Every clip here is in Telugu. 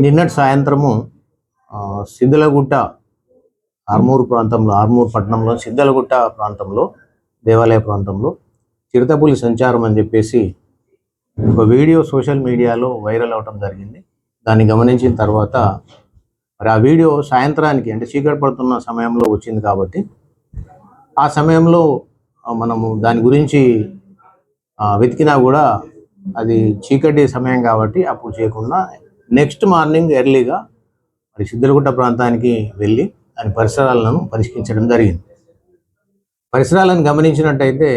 నిన్నటి సాయంత్రము సిద్ధలగుట్ట ఆర్మూరు ప్రాంతంలో ఆర్మూరు పట్టణంలో సిద్ధలగుట్ట ప్రాంతంలో దేవాలయ ప్రాంతంలో చిరుతపులి సంచారం అని చెప్పేసి ఒక వీడియో సోషల్ మీడియాలో వైరల్ అవటం జరిగింది. దాన్ని గమనించిన తర్వాత మరి ఆ వీడియో సాయంత్రానికి అంటే చీకటి పడుతున్న సమయంలో వచ్చింది కాబట్టి ఆ సమయంలో మనము దాని గురించి వెతికినా కూడా అది చీకటి సమయం కాబట్టి అప్పుడు చేయకుండా నెక్స్ట్ మార్నింగ్ ఎర్లీగా మరి సిద్ధలగుట్ట ప్రాంతానికి వెళ్ళి దాని పరిసరాలను పరిష్కరించడం జరిగింది. పరిసరాలను గమనించినట్టయితే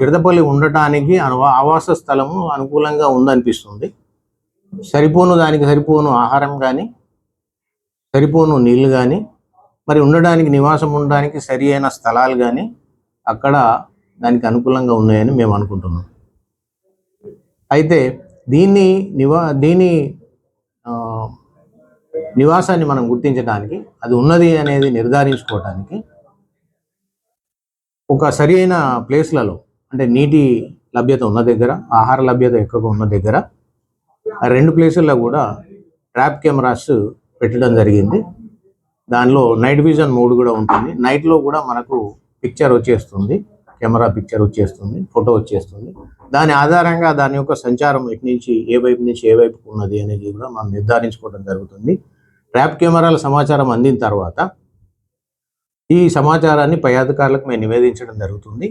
చిడతపల్లి ఉండటానికి అనువా ఆవాస స్థలము అనుకూలంగా ఉందనిపిస్తుంది. సరిపోను దానికి సరిపోను ఆహారం కానీ సరిపోను నీళ్ళు కానీ మరి ఉండడానికి నివాసం ఉండడానికి సరి అయిన స్థలాలు కానీ అక్కడ దానికి అనుకూలంగా ఉన్నాయని మేము అనుకుంటున్నాం. అయితే దీన్ని నివా దీని నివాసాన్ని మనం గుర్తించడానికి అది ఉన్నది అనేది నిర్ధారించుకోవటానికి ఒక సరి అయిన ప్లేస్లలో అంటే నీటి లభ్యత ఉన్న దగ్గర ఆహార లభ్యత ఎక్కువగా ఉన్న దగ్గర ఆ రెండు ప్లేసుల్లో కూడా ట్రాప్ కెమెరాస్ పెట్టడం జరిగింది. దానిలో నైట్ విజన్ మోడ్ కూడా ఉంటుంది. నైట్లో కూడా మనకు పిక్చర్ వచ్చేస్తుంది. కెమెరా పిక్చర్ వచ్చేస్తుంది. ఫోటో వచ్చేస్తుంది. దాని ఆధారంగా దాని యొక్క సంచారం ఎటు నుంచి ఏ వైపు నుంచి ఏ వైపుకు ఉన్నది అనేది కూడా మనం నిర్ధారించుకోవడం జరుగుతుంది. ట్రాప్ కెమెరాల సమాచారం అందిన తర్వాత ఈ సమాచారాన్ని పై అధికారులకు మేము నివేదించడం జరుగుతుంది.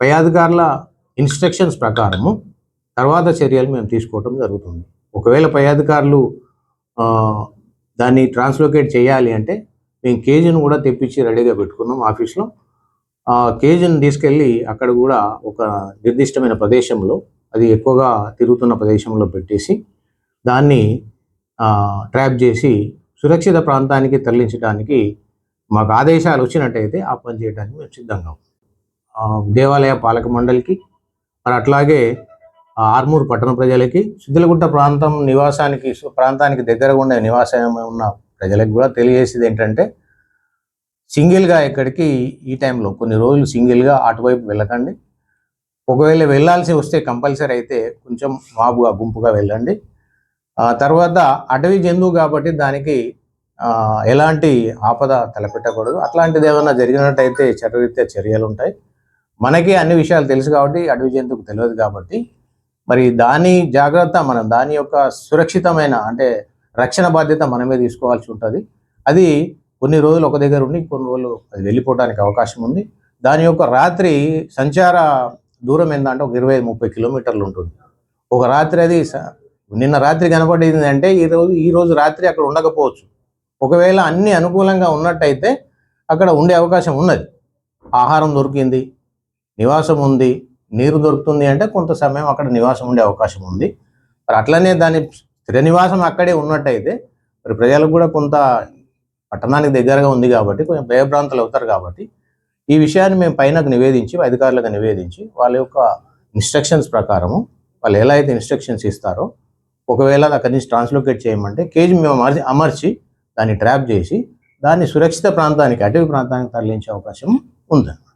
పై అధికారుల ఇన్స్ట్రక్షన్స్ ప్రకారము తర్వాత చర్యలు మేము తీసుకోవడం జరుగుతుంది. ఒకవేళ పై అధికారులు దాన్ని ట్రాన్స్లోకేట్ చేయాలి అంటే మేము కేజీని కూడా తెప్పించి రెడీగా పెట్టుకున్నాం ఆఫీస్లో. ఆ కేజీని తీసుకెళ్ళి అక్కడ కూడా ఒక నిర్దిష్టమైన ప్రదేశంలో అది ఎక్కువగా తిరుగుతున్న ప్రదేశంలో పెట్టేసి దాన్ని ట్రాప్ చేసి సురక్షిత ప్రాంతానికి తరలించడానికి మాకు ఆదేశాలు వచ్చినట్టయితే ఆ పని చేయడానికి మేము సిద్ధంగా దేవాలయ పాలక మండలికి మరి అట్లాగే ఆర్మూర్ పట్టణ ప్రజలకి సిద్దిలగుట్ట ప్రాంతం నివాసానికి ప్రాంతానికి దగ్గరగా ఉండే నివాసం ఉన్న ప్రజలకు కూడా తెలియజేసేది ఏంటంటే సింగిల్గా ఎక్కడికి ఈ టైంలో కొన్ని రోజులు సింగిల్గా అటువైపు వెళ్ళకండి. ఒకవేళ వెళ్ళాల్సి వస్తే కంపల్సరీ అయితే కొంచెం మాబుగా గుంపుగా వెళ్ళండి. తర్వాత అటవీ జంతువు కాబట్టి దానికి ఎలాంటి ఆపద తలపెట్టకూడదు. అట్లాంటిది ఏమైనా జరిగినట్టయితే చట్టరీత్యా చర్యలు ఉంటాయి. మనకి అన్ని విషయాలు తెలుసు కాబట్టి అడవి జంతువుకు తెలియదు కాబట్టి. మరి దాని జాగ్రత్త మనం దాని యొక్క సురక్షితమైన అంటే రక్షణ బాధ్యత మనమే తీసుకోవాల్సి ఉంటుంది. అది కొన్ని రోజులు ఒక దగ్గర ఉండి కొన్ని రోజులు అది వెళ్ళిపోవడానికి అవకాశం ఉంది. దాని యొక్క రాత్రి సంచార దూరం ఏంటంటే ఒక ఇరవై ముప్పై కిలోమీటర్లు ఉంటుంది. ఒక రాత్రి అది నిన్న రాత్రి కనపడింది అంటే ఈ రోజు ఈ రోజు రాత్రి అక్కడ ఉండకపోవచ్చు. ఒకవేళ అన్ని అనుకూలంగా ఉన్నట్టయితే అక్కడ ఉండే అవకాశం ఉన్నది. ఆహారం దొరికింది నివాసం ఉంది నీరు దొరుకుతుంది అంటే కొంత సమయం అక్కడ నివాసం ఉండే అవకాశం ఉంది. మరి అట్లనే దాని స్థిర నివాసం అక్కడే ఉన్నట్టయితే మరి ప్రజలకు కూడా కొంత పట్టణానికి దగ్గరగా ఉంది కాబట్టి కొంచెం భయభ్రాంతులు అవుతారు కాబట్టి ఈ విషయాన్ని మేము పైనకు నివేదించి అధికారులకు నివేదించి వాళ్ళ యొక్క ఇన్స్ట్రక్షన్స్ ప్రకారము వాళ్ళు ఎలా అయితే ఇన్స్ట్రక్షన్స్ ఇస్తారో ఒకవేళ అక్కడి నుంచి ట్రాన్స్లోకేట్ చేయమంటే కేజీ మేము అమర్చి అమర్చి దాన్ని ట్రాప్ చేసి దాన్ని సురక్షిత ప్రాంతానికి అటవీ ప్రాంతానికి తరలించే అవకాశం ఉందన్నమాట